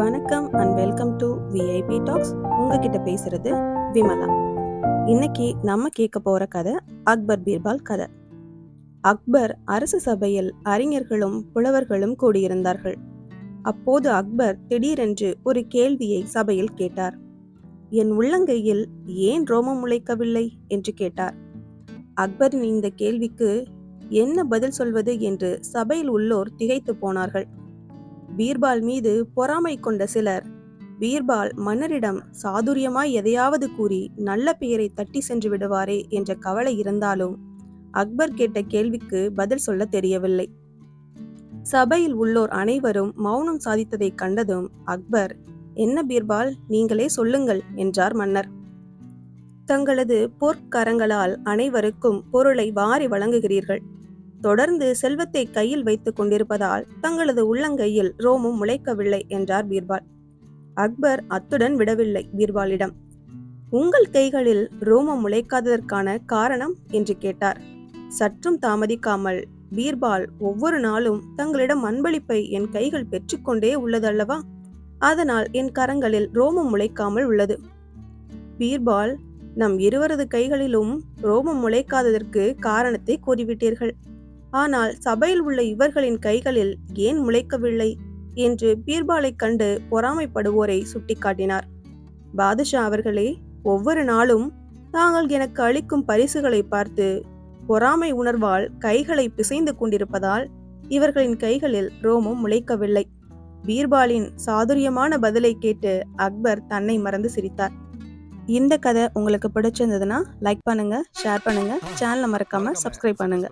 வணக்கம் and welcome to VIP talks உங்ககிட்ட பேசுறது விமலா. இன்னைக்கு நம்ம கேட்க போற கதை அக்பர் பீர்பால் கதை. அக்பர் அரசு சபையில் அறிஞர்களும் புலவர்களும் கூடியிருந்தார்கள். அப்போது அக்பர் திடீரென்று ஒரு கேள்வியை சபையில் கேட்டார். என் உள்ளங்கையில் ஏன் ரோமம் முளைக்கவில்லை என்று கேட்டார். அக்பரின் இந்த கேள்விக்கு என்ன பதில் சொல்வது என்று சபையில் உள்ளோர் திகைத்து போனார்கள். பீர்பால் மீது பொறாமை கொண்ட சிலர். பீர்பால் மன்னரிடம் சாதுரியமாய் எதையாவது கூறி நல்ல பெயரை தட்டி சென்று விடுவாரே என்ற கவலை இருந்தாலும் அக்பர் கேட்ட கேள்விக்கு பதில் சொல்ல தெரியவில்லை. சபையில் உள்ளோர் அனைவரும் மௌனம் சாதித்ததைக் கண்டதும் அக்பர் என்ன பீர்பால் நீங்களே சொல்லுங்கள் என்றார் மன்னர். தங்களது பொற்கரங்களால் அனைவருக்கும் பொருளை வாரி வழங்குகிறீர்கள். தொடர்ந்து செல்வத்தை கையில் வைத்துக் கொண்டிருப்பதால் தங்களது உள்ளங்கையில் ரோமும் முளைக்கவில்லை என்றார் பீர்பால். அக்பர் அத்துடன் விடவில்லை பீர்பாலிடம். உங்கள் கைகளில் ரோமம் முளைக்காததற்கான காரணம்? என்று கேட்டார். சற்றும் தாமதிக்காமல் பீர்பால் ஒவ்வொரு நாளும் தங்களிடம் அன்பளிப்பை என் கைகள் பெற்றுக்கொண்டே உள்ளதல்லவா? அதனால் என் கரங்களில் ரோமம் முளைக்காமல் உள்ளது. பீர்பால் நம் இருவரது கைகளிலும் ரோமம் முளைக்காததற்கு காரணத்தை கூறிவிட்டீர்கள். ஆனால் சபையில் உள்ள இவர்களின் கைகளில் ஏன் முளைக்கவில்லை? என்று பீர்பாலைக் கண்டு பொறாமைப்படுவோரை சுட்டிக்காட்டினார். பாதுஷா அவர்களே ஒவ்வொரு நாளும் தாங்கள் எனக்கு அளிக்கும் பரிசுகளை பார்த்து பொறாமை உணர்வால் கைகளை பிசைந்து கொண்டிருப்பதால் இவர்களின் கைகளில் ரோமம் முளைக்கவில்லை. பீர்பாலின் சாதுரியமான பதிலை கேட்டு அக்பர் தன்னை மறந்து சிரித்தார். இந்த கதை உங்களுக்கு பிடிச்சிருந்ததுன்னா லைக் பண்ணுங்க ஷேர் பண்ணுங்க சேனலை மறக்காம சப்ஸ்கிரைப் பண்ணுங்க.